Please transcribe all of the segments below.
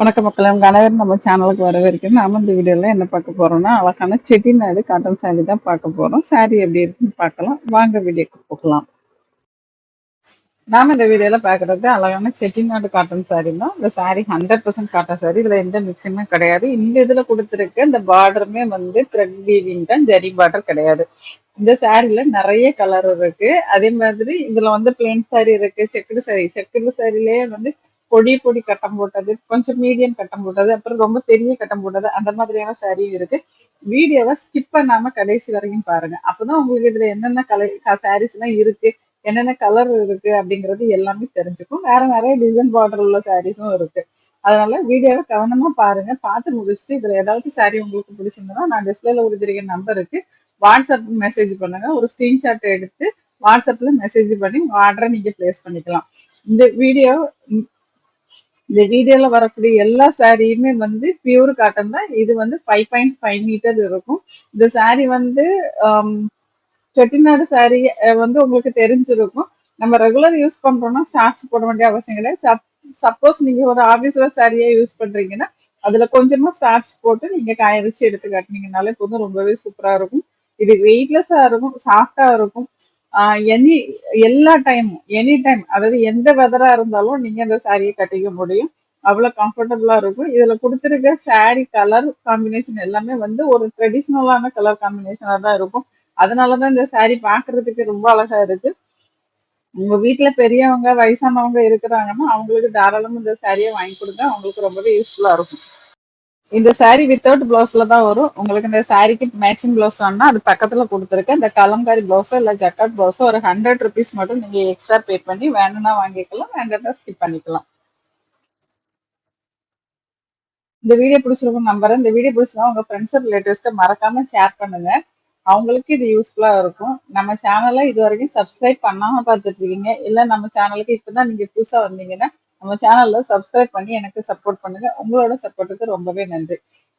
வணக்க மக்களே உங்க அனைவரும் நம்ம சேனலுக்கு வரவேற்கும் நாம இந்த வீடியோல என்ன பார்க்க போறோம்னா அழகான செட்டிநாடு காட்டன் saree தான் பார்க்க போறோம். saree எப்படி இருக்குன்னு பார்க்கலாம். வாங்க வீடியோக்கு போகலாம். நாம இந்த வீடியோல பாக்குறது அழகான செட்டிநாடு காட்டன் saree தான். இந்த sari hundred percent cotton sari இதுல எந்த மிக்சிங்குமே கிடையாது. இந்த இதுல கொடுத்துருக்க இந்த பார்டருமே வந்து த்ரெட் வீவிங் தான். ஜரி பார்டர் கிடையாது. இந்த சாரில நிறைய கலர் இருக்கு. அதே மாதிரி இதுல வந்து பிளேன் சாரி இருக்கு. செக்குடு சாரி செக்குடு சாரிலேயே வந்து பொடி பொடி கட்டம் போட்டது கொஞ்சம் மீடியம் கட்டம் போட்டது அப்புறம் ரொம்ப பெரிய கட்டம் போட்டது அந்த மாதிரியான சாரியும் இருக்கு. வீடியோவை ஸ்கிப் பண்ணாம கடைசி வரைக்கும் பாருங்க. அப்பதான் உங்களுக்கு இதுல என்னென்ன கலை சாரீஸ் எல்லாம் இருக்கு என்னென்ன கலர் இருக்கு அப்படிங்கிறது எல்லாமே தெரிஞ்சுக்கும். வேற நிறைய டிசைன் பார்டர் உள்ள சாரீஸும் இருக்கு. அதனால வீடியோவை கவனமா பாருங்க. பார்த்து முடிச்சுட்டு இதுல ஏதாவது சாரி உங்களுக்கு பிடிச்சிருந்ததுன்னா நான் டிஸ்பிளேல கொடுத்துருக்க நம்பருக்கு வாட்ஸ்அப் மெசேஜ் பண்ணுங்க. ஒரு ஸ்கிரீன்ஷாட் எடுத்து வாட்ஸ்அப்ல மெசேஜ் பண்ணி ஆர்டரை நீங்க பிளேஸ் பண்ணிக்கலாம். இந்த வீடியோ இந்த வீடியோல வரக்கூடிய எல்லா சாரியுமே வந்து பியூர் காட்டன் தான். இது வந்து ஃபைவ் பாயிண்ட் ஃபைவ் மீட்டர் இருக்கும். இந்த சாரி வந்து um, செட்டிநாடு சாரி வந்து உங்களுக்கு தெரிஞ்சிருக்கும். நம்ம ரெகுலர் யூஸ் பண்றோம்னா ஸ்டார்ச் போட வேண்டிய அவசியம் கிடையாது. சப்போஸ் நீங்க ஒரு ஆபீஸ்ல சாரியா யூஸ் பண்றீங்கன்னா அதுல கொஞ்சமா ஸ்டார்ச் போட்டு நீங்க காய வச்சு எடுத்து காட்டினீங்கனாலே போதும். ரொம்பவே சூப்பரா இருக்கும். இது வெயிட்லெஸ்ஸா இருக்கும் சாஃப்டா இருக்கும். எனி எல்லா டைமும் எனி டைம் அதாவது எந்த வெதரா இருந்தாலும் நீங்க அந்த சாரியை கட்டிக்க முடியும். அவ்வளவு கம்ஃபர்டபுளா இருக்கும். இதுல கொடுத்துருக்க சாரி கலர் காம்பினேஷன் எல்லாமே வந்து ஒரு ட்ரெடிஷ்னலான கலர் காம்பினேஷனா தான் இருக்கும். அதனாலதான் இந்த சாரி பாக்குறதுக்கு ரொம்ப அழகா இருக்கு. உங்க வீட்டுல பெரியவங்க வயசானவங்க இருக்கிறாங்கன்னா அவங்களுக்கு தாராளமா இந்த சாரியை வாங்கி கொடுங்க அவங்களுக்கு ரொம்பவே யூஸ்ஃபுல்லா இருக்கும். இந்த சாரி வித்தவுட் பிளவுஸ்ல தான் வரும். உங்களுக்கு இந்த சாரிக்கு மேட்சிங் பிளவுஸ் வேணும்னா அது பக்கத்துல கொடுத்துருக்கேன் இந்த கலங்காரி பிளவுஸோ இல்ல ஜக்காட் பிளவுஸோ ஒரு ஹண்ட்ரட் ருபீஸ் மட்டும் நீங்க எக்ஸ்ட்ரா பே பண்ணி வேணும்னா வாங்கிக்கலாம் வேண்டாம் ஸ்கிப் பண்ணிக்கலாம். இந்த வீடியோ பிடிச்சிருக்கும் நம்பர் இந்த வீடியோ பிடிச்சிருந்தா உங்க ஃப்ரெண்ட்ஸ் ரிலேட்டிவ்ஸ்க்கு மறக்காம ஷேர் பண்ணுங்க. அவங்களுக்கு இது யூஸ்ஃபுல்லா இருக்கும். நம்ம சேனலை இது வரைக்கும் சப்ஸ்கிரைப் பண்ணாம பார்த்துட்டு இருக்கீங்க. இல்ல நம்ம சேனலுக்கு இப்பதான் நீங்க புதுசா வந்தீங்கன்னா நம்ம சேனல்ல சப்ஸ்கிரைப் பண்ணி எனக்கு சப்போர்ட் பண்ணுங்க. உங்களோட சப்போர்ட்டுக்கு ரொம்பவே நன்றி.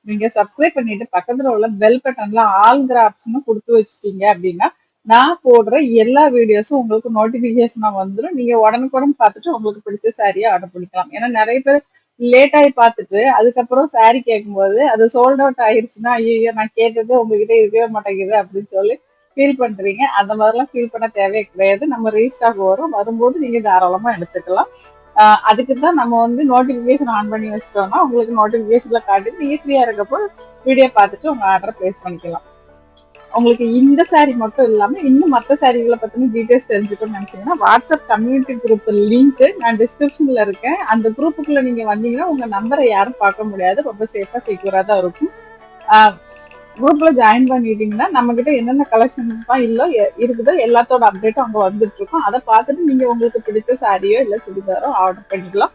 நீங்க சப்ஸ்கிரைப் பண்ணிட்டு பக்கத்துல உள்ள பெல் பட்டன்ல ஆல்ங்கிற ஆப்ஷனும் கொடுத்து வச்சுட்டீங்க அப்படின்னா நான் போடுற எல்லா வீடியோஸும் உங்களுக்கு நோட்டிபிகேஷனா வந்துடும் நீங்க உடனுக்குடன் பார்த்துட்டு உங்களுக்கு பிடிச்ச சாரியை ஆர்டர் பண்ணிக்கலாம். ஏன்னா நிறைய பேர் லேட் ஆகி பார்த்துட்டு அதுக்கப்புறம் சாரி கேட்கும்போது அது சோல்ட் அவுட் ஆயிடுச்சுன்னா ஐயோ நான் கேட்டது உங்ககிட்ட இருக்கவே மாட்டேங்குது அப்படின்னு சொல்லி ஃபீல் பண்றீங்க. அந்த மாதிரிலாம் ஃபீல் பண்ண தேவையே கிடையாது. நம்ம ரீஸ்டாக் வரும். வரும்போது நீங்க தாராளமா எடுத்துக்கலாம். அதுக்கு தான் நம்ம வந்து நோட்டிஃபிகேஷன் ஆன் பண்ணி வச்சிட்டோம்னா உங்களுக்கு நோட்டிஃபிகேஷன்ல காட்டி நீங்க ஃப்ரீயா இருக்கப்போ வீடியோ பார்த்துட்டு உங்க ஆர்டர் பிளேஸ் பண்ணிக்கலாம். உங்களுக்கு இந்த சாரி மட்டும் இல்லாம இன்னும் மற்ற சாரிகளை பத்தின டீட்டெயில்ஸ் தெரிஞ்சுக்கணும்னு நினைச்சீங்கன்னா வாட்ஸ்அப் கம்யூனிட்டி குரூப் லிங்க் நான் டிஸ்கிரிப்ஷன்ல இருக்கேன். அந்த குரூப்புக்குள்ள நீங்க வந்தீங்கன்னா உங்க நம்பரை யாரும் பார்க்க முடியாது. ரொம்ப சேஃபா செக்யூரா தான் இருக்கும். குரூப்ல ஜாயின் பண்ணிட்டீங்கன்னா நம்ம கிட்ட என்னென்ன கலெக்ஷன் தான் இல்லோ இருக்குதோ எல்லாத்தோட அப்டேட்டும் அங்கே வந்துட்டு இருக்கும் அதை பார்த்துட்டு நீங்க உங்களுக்கு பிடிச்ச சாரியோ இல்ல சுடிதாரோ ஆர்டர் பண்ணிக்கலாம்.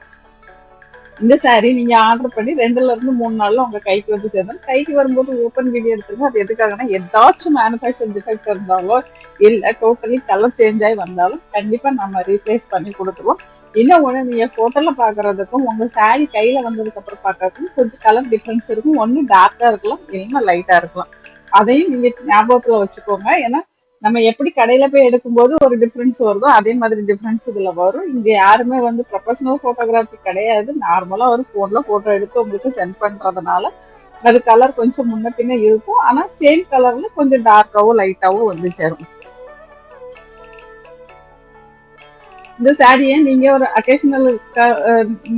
இந்த சாரி நீங்க ஆர்டர் பண்ணி ரெண்டுல இருந்து மூணு நாள்ல உங்க கைக்கு வந்து சேர்ந்தோம் கைக்கு வரும்போது ஓப்பன் வீடியோ எடுத்துருங்க. அது எதுக்காகனா ஏதாச்சும் மேனுஃபேக்சர் டிஃபெக்ட் இருந்தாலோ இல்ல டோட்டலி கலர் சேஞ்ச் ஆகி வந்தாலும் கண்டிப்பா நம்ம ரீப்ளேஸ் பண்ணி கொடுத்துருவோம். என்ன ஒண்ணு நீங்க போட்டோல பாக்குறதுக்கும் உங்க சாரி கையில வந்ததுக்கு அப்புறம் பாக்குறதுக்கும் கொஞ்சம் கலர் டிஃபரன்ஸ் இருக்கும். ஒண்ணு டார்க்கா இருக்கலாம் இல்லைன்னா லைட்டா இருக்கலாம். அதையும் நீங்க ஞாபகத்துல வச்சுக்கோங்க. ஏன்னா நம்ம எப்படி கடையில போய் எடுக்கும்போது ஒரு டிஃபரன்ஸ் வருதோ அதே மாதிரி டிஃபரன்ஸ் இதுல வரும். இங்க யாருமே வந்து ப்ரொஃபஷனல் போட்டோகிராஃபி கிடையாது. நார்மலா ஒரு போன்ல போட்டோ எடுத்து உங்களுக்கு சென்ட் பண்றதுனால அது கலர் கொஞ்சம் முன்ன பின்ன இருக்கும். ஆனா சேம் கலர்ல கொஞ்சம் டார்க்காகவும் லைட்டாகவும் வந்து சேரும். இந்த சாரியை நீங்க ஒரு அக்கேஷனல்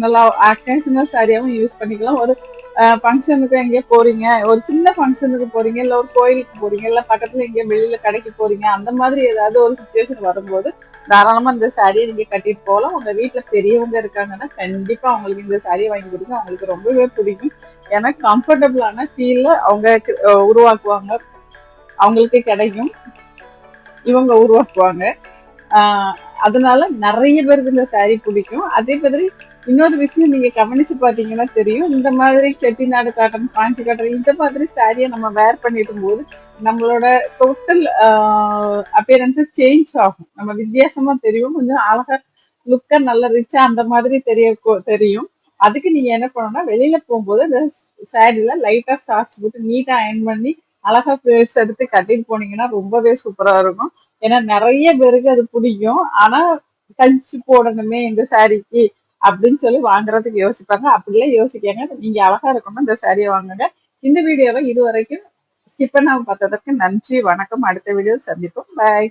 நல்லா அக்கேஷனல் சாரியாவும் யூஸ் பண்ணிக்கலாம். ஒரு ஃபங்க்ஷனுக்கு எங்கேயோ போறீங்க. ஒரு சின்ன ஃபங்க்ஷனுக்கு போறீங்க. இல்லை ஒரு கோயிலுக்கு போறீங்க. இல்லை பக்கத்துல எங்கேயோ வெளியில கடைக்கு போறீங்க. அந்த மாதிரி ஏதாவது ஒரு சுச்சுவேஷன் வரும்போது தாராளமா இந்த சாரியை நீங்க கட்டிட்டு போகலாம். உங்க வீட்டுல பெரியவங்க இருக்காங்கன்னா கண்டிப்பா அவங்களுக்கு இந்த சாரியை வாங்கி கொடுங்க. அவங்களுக்கு ரொம்பவே பிடிக்கும். ஏன்னா கம்ஃபர்டபுளான ஃபீல்ல அவங்க உருவாக்குவாங்க. அவங்களுக்கு கிடைக்கும். இவங்க உருவாக்குவாங்க. அதனால நிறைய பேருக்கு இந்த சாரி பிடிக்கும். அதே மாதிரி இன்னொரு விஷயம் நீங்க கவனிச்சு பாத்தீங்கன்னா தெரியும். இந்த மாதிரி செட்டிநாடு காட்டன் பாஞ்சி காட்டன் இந்த மாதிரி சாரியை நம்ம வேர் பண்ணிடும் போது நம்மளோட டோட்டல் அப்பியரன்ஸு சேஞ்ச் ஆகும். நம்ம வித்தியாசமா தெரியும். கொஞ்சம் அழகா லுக்கா நல்ல ரிச்சா அந்த மாதிரி தெரிய தெரியும். அதுக்கு நீங்க என்ன பண்ணணும்னா வெளியில போகும்போது அந்த சாரில லைட்டா ஸ்டார்ச் போட்டு நீட்டா அயன் பண்ணி அழகா ஃபிளேட்ஸ் எடுத்து கட்டிட்டு போனீங்கன்னா ரொம்பவே சூப்பரா இருக்கும். ஏன்னா நிறைய பேருக்கு அது பிடிக்கும். ஆனா கழிச்சு போடணுமே இந்த சாரிக்கு அப்படின்னு சொல்லி வாங்குறதுக்கு யோசிப்பாங்க. அப்படிலாம் யோசிக்காங்க. நீங்க அழகா இருக்கணும். இந்த சாரியை வாங்குங்க. இந்த வீடியோவை இது வரைக்கும் ஸ்கிப் பண்ணாம பார்த்ததற்கு நன்றி. வணக்கம். அடுத்த வீடியோ சந்திப்போம். பாய்